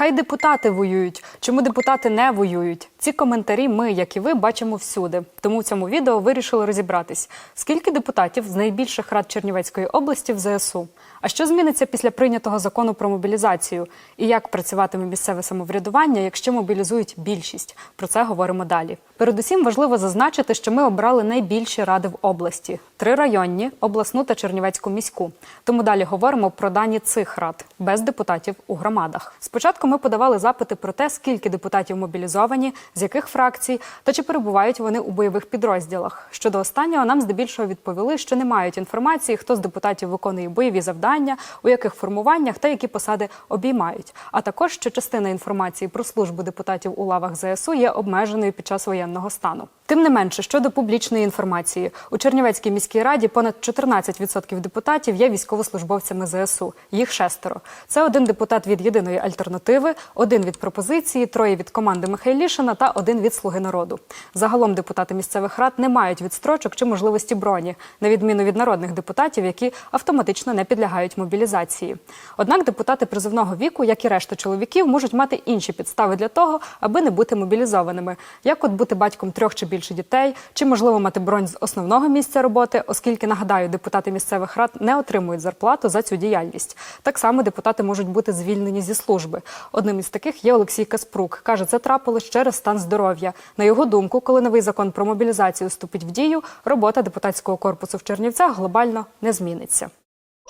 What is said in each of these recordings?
Хай депутати воюють. Чому депутати не воюють? Ці коментарі ми, як і ви, бачимо всюди. Тому в цьому відео вирішили розібратись, скільки депутатів з найбільших рад Чернівецької області в ЗСУ. А що зміниться після прийнятого закону про мобілізацію? І як працюватиме місцеве самоврядування, якщо мобілізують більшість? Про це говоримо далі. Передусім важливо зазначити, що ми обрали найбільші ради в області: три районні, обласну та Чернівецьку міську. Тому далі говоримо про дані цих рад без депутатів у громадах. Спочатку ми подавали запити про те, скільки депутатів мобілізовані, з яких фракцій та чи перебувають вони у бойових підрозділах. Щодо останнього нам здебільшого відповіли, що не мають інформації, хто з депутатів виконує бойові завдання, у яких формуваннях та які посади обіймають. А також що частина інформації про службу депутатів у лавах ЗСУ є обмеженою під час воєнного стану. Тим не менше, щодо публічної інформації, у Чернівецькій міській раді понад 14% депутатів є військовослужбовцями ЗСУ. Їх шестеро. Це один депутат від єдиної альтернативи, один від пропозиції, троє від команди Михайлішина та один від Слуги народу. Загалом депутати місцевих рад не мають відстрочок чи можливості броні, на відміну від народних депутатів, які автоматично не підлягають мобілізації. Однак депутати призовного віку, як і решта чоловіків, можуть мати інші підстави для того, аби не бути мобілізованими, як от бути батьком трьох чи більше дітей, чи можливо мати бронь з основного місця роботи, оскільки нагадаю, депутати місцевих рад не отримують зарплату за цю діяльність. Так само депутати можуть бути звільнені зі служби. Одним із таких є Олексій Каспрук. каже, це трапилось через стан здоров'я. На його думку, коли новий закон про мобілізацію вступить в дію, робота депутатського корпусу в Чернівцях глобально не зміниться.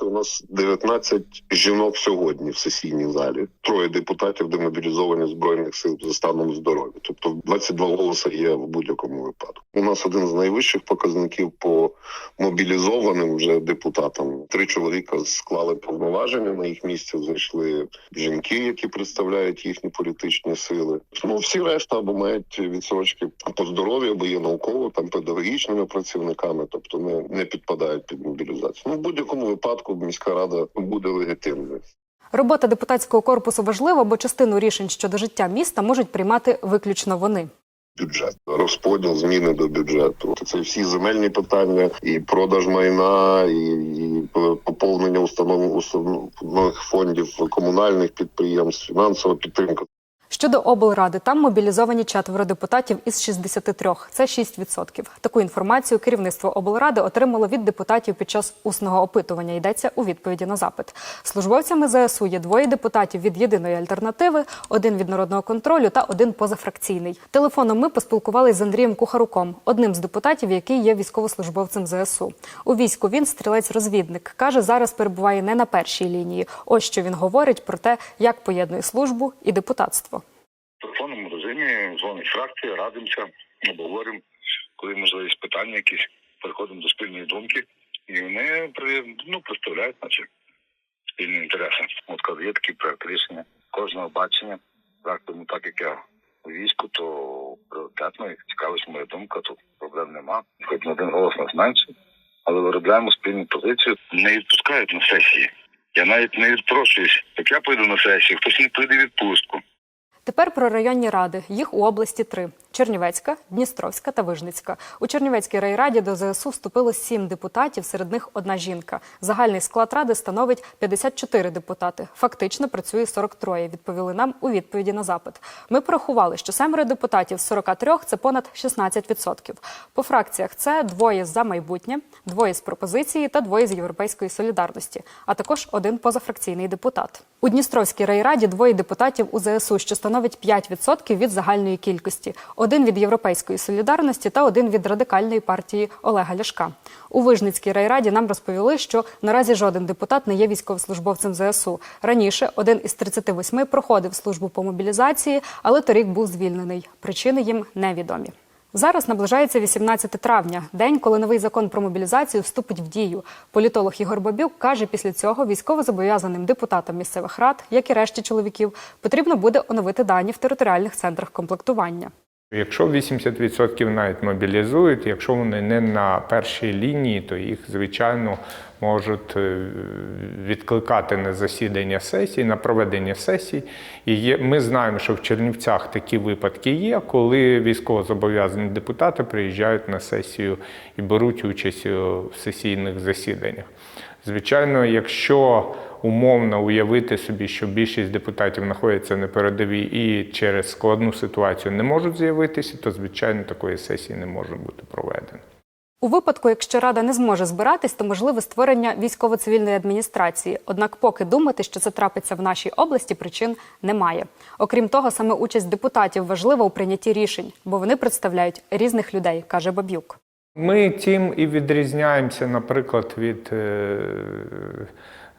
У нас 19 жінок сьогодні в сесійній залі. Троє депутатів демобілізовані збройних сил за станом здоров'я. Тобто 22 голоси є в будь-якому випадку. У нас один з найвищих показників по мобілізованим вже депутатам. Три чоловіка склали повноваження. На їх місце зайшли жінки, які представляють їхні політичні сили. Ну всі решта або мають відсрочки по здоров'ю, або є науково там педагогічними працівниками, тобто не, не підпадають під мобілізацію. Ну в будь-якому випадку міська рада буде легітимною. Робота депутатського корпусу важлива, бо частину рішень щодо життя міста можуть приймати виключно вони. Бюджет, розподіл, зміни до бюджету. Це всі земельні питання, і продаж майна, і, і поповнення установ установних фондів комунальних підприємств, фінансова підтримка. Щодо облради, там мобілізовані четверо депутатів із 63. Це 6%. Таку інформацію керівництво облради отримало від депутатів під час усного опитування. Йдеться у відповіді на запит. Службовцями ЗСУ є двоє депутатів від єдиної альтернативи, один від народного контролю та один позафракційний. Телефоном ми поспілкувалися з Андрієм Кухаруком, одним з депутатів, який є військовослужбовцем ЗСУ. У війську він стрілець-розвідник. каже, зараз перебуває не на першій лінії. Ось що він говорить про те, як поєднує службу і депутатство. Дзвонить фракція, радимося, обговоримо, коли можливість питання якісь, переходимо до спільної думки. І вони ну, представляють, наче спільні інтереси. От коли є такий проект рішення кожного бачення. Так, тому так як я у війську, то пріоритетно і цікавить моя думка, тут проблем нема. Хоч на один голос нас менше, але виробляємо спільну позицію. Не відпускають на сесії. Я навіть не відпрошуюсь. Як я поїду на сесію, хтось не в відпустку. Тепер про районні ради. Їх у області три: Чернівецька, Дністровська та Вижницька. У Чернівецькій райраді до ЗСУ вступило сім депутатів, серед них одна жінка. Загальний склад ради становить 54 депутати. Фактично працює 43, Відповіли нам у відповіді на запит. Ми порахували, що семеро депутатів з 43 – це понад 16%. По фракціях це двоє за майбутнє, двоє з пропозиції та двоє з європейської солідарності, а також один позафракційний депутат. У Дністровській райраді двоє депутатів у ЗСУ, що становить 5% від загальної кількості. Один від європейської солідарності та один від радикальної партії Олега Ляшка. У Вижницькій райраді нам розповіли, що наразі жоден депутат не є військовослужбовцем ЗСУ. Раніше один із 38 проходив службу по мобілізації, але торік був звільнений. Причини їм невідомі. Зараз наближається 18 травня, день, коли новий закон про мобілізацію вступить в дію. Політолог Ігор Бабюк каже, після цього військовозобов'язаним депутатам місцевих рад, як і решті чоловіків, потрібно буде оновити дані в територіальних центрах комплектування. Якщо 80% навіть мобілізують, якщо вони не на першій лінії, то їх, звичайно, можуть е, відкликати на засідання сесій, на проведення сесій. І є, ми знаємо, що в Чернівцях такі випадки є, коли військовозобов'язані депутати приїжджають на сесію і беруть участь у сесійних засіданнях. Звичайно, якщо умовно уявити собі, що більшість депутатів знаходяться на передовій і через складну ситуацію не можуть з'явитися, то звичайно такої сесії не може бути проведено. У випадку, якщо рада не зможе збиратись, то можливе створення військово-цивільної адміністрації. Однак, поки думати, що це трапиться в нашій області, причин немає. Окрім того, саме участь депутатів важлива у прийнятті рішень, бо вони представляють різних людей, каже Баб'юк. Ми тим і відрізняємося, наприклад, від е,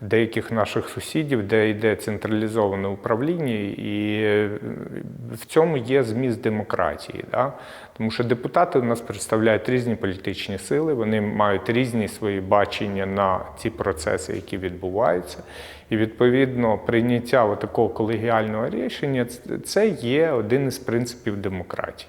деяких наших сусідів, де йде централізоване управління, і е, в цьому є зміст демократії. Да? Тому що депутати у нас представляють різні політичні сили, вони мають різні свої бачення на ці процеси, які відбуваються. І відповідно прийняття такого колегіального рішення це є один із принципів демократії.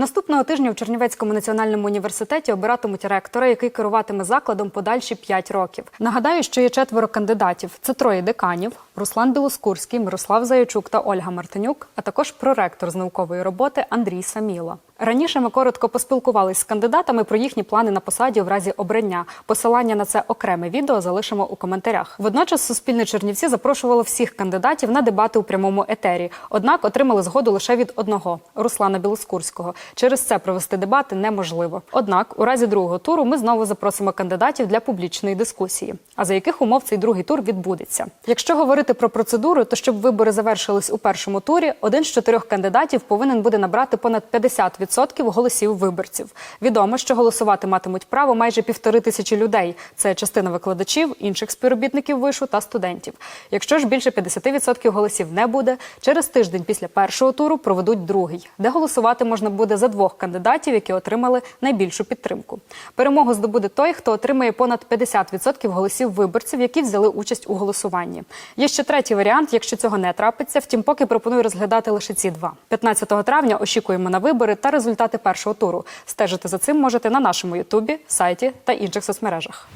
Наступного тижня в Чернівецькому національному університеті обиратимуть ректора, який керуватиме закладом подальші 5 років. Нагадаю, що є четверо кандидатів: це троє деканів: Руслан Білоскурський, Мирослав Заячук та Ольга Мартинюк, а також проректор з наукової роботи Андрій Саміло. Раніше ми коротко поспілкувалися з кандидатами про їхні плани на посаді в разі обрання. Посилання на це окреме відео залишимо у коментарях. Водночас Суспільне Чернівці запрошувало всіх кандидатів на дебати у прямому етері. Однак отримали згоду лише від одного Руслана Білоскурського. Через це провести дебати неможливо. Однак, у разі другого туру ми знову запросимо кандидатів для публічної дискусії. А за яких умов цей другий тур відбудеться? Якщо говорити про процедуру, то щоб вибори завершились у першому турі, один з чотирьох кандидатів повинен буде набрати понад 50% голосів виборців. Відомо, що голосувати матимуть право майже півтори тисячі людей. Це частина викладачів, інших співробітників вишу та студентів. Якщо ж більше 50% голосів не буде, через тиждень після першого туру проведуть другий, де голосувати можна буде за двох кандидатів, які отримали найбільшу підтримку. Перемогу здобуде той, хто отримає понад 50% голосів виборців, які взяли участь у голосуванні. Є ще третій варіант, якщо цього не трапиться. Втім, поки пропоную розглядати лише ці два. 15 травня очікуємо на вибори та результати першого туру. Стежити за цим можете на нашому Ютубі, сайті та інших соцмережах.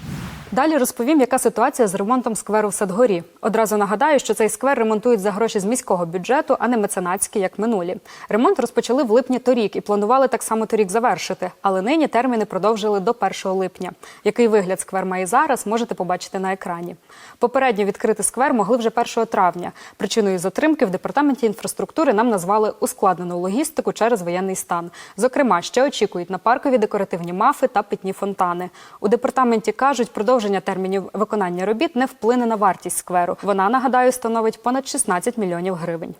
Далі розповім, яка ситуація з ремонтом скверу в Садгорі. Одразу нагадаю, що цей сквер ремонтують за гроші з міського бюджету, а не меценатський, як минулі. Ремонт розпочали в липні торік і планували так само торік завершити, але нині терміни продовжили до 1 липня. Який вигляд сквер має зараз, можете побачити на екрані. Попередньо відкрити сквер могли вже 1 травня. Причиною затримки в департаменті інфраструктури нам назвали ускладнену логістику через воєнний стан. Зокрема, ще очікують на паркові декоративні мафи та питні фонтани. У департаменті кажуть, продовження термінів виконання робіт не вплине на вартість скверу. Вона нагадаю становить понад 16 мільйонів гривень.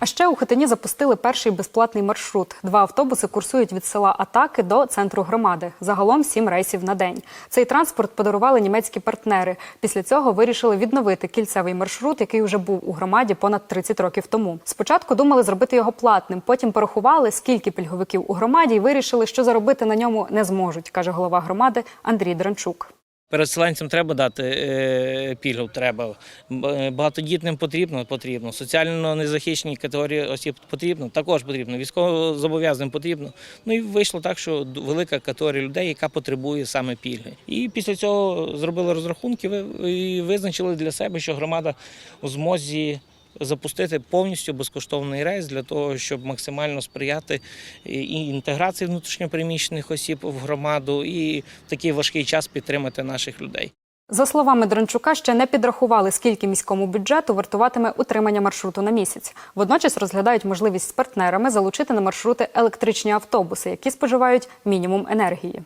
А ще у Хитині запустили перший безплатний маршрут. Два автобуси курсують від села Атаки до центру громади. Загалом сім рейсів на день. Цей транспорт подарували німецькі партнери. Після цього вирішили відновити кільцевий маршрут, який вже був у громаді понад 30 років тому. Спочатку думали зробити його платним, потім порахували, скільки пільговиків у громаді, і вирішили, що заробити на ньому не зможуть, каже голова громади Андрій Дранчук. Переселенцям треба дати е, пільгу, треба. Е, Багатодітним потрібно, потрібно. Соціально незахищені категорії осіб потрібно, також потрібно. Військовозобов'язаним потрібно. Ну і вийшло так, що велика категорія людей, яка потребує саме пільги. І після цього зробили розрахунки і визначили для себе, що громада у змозі запустити повністю безкоштовний рейс для того, щоб максимально сприяти і інтеграції внутрішньопереміщених осіб в громаду, і в такий важкий час підтримати наших людей. За словами Дранчука, ще не підрахували, скільки міському бюджету вартуватиме утримання маршруту на місяць. Водночас розглядають можливість з партнерами залучити на маршрути електричні автобуси, які споживають мінімум енергії.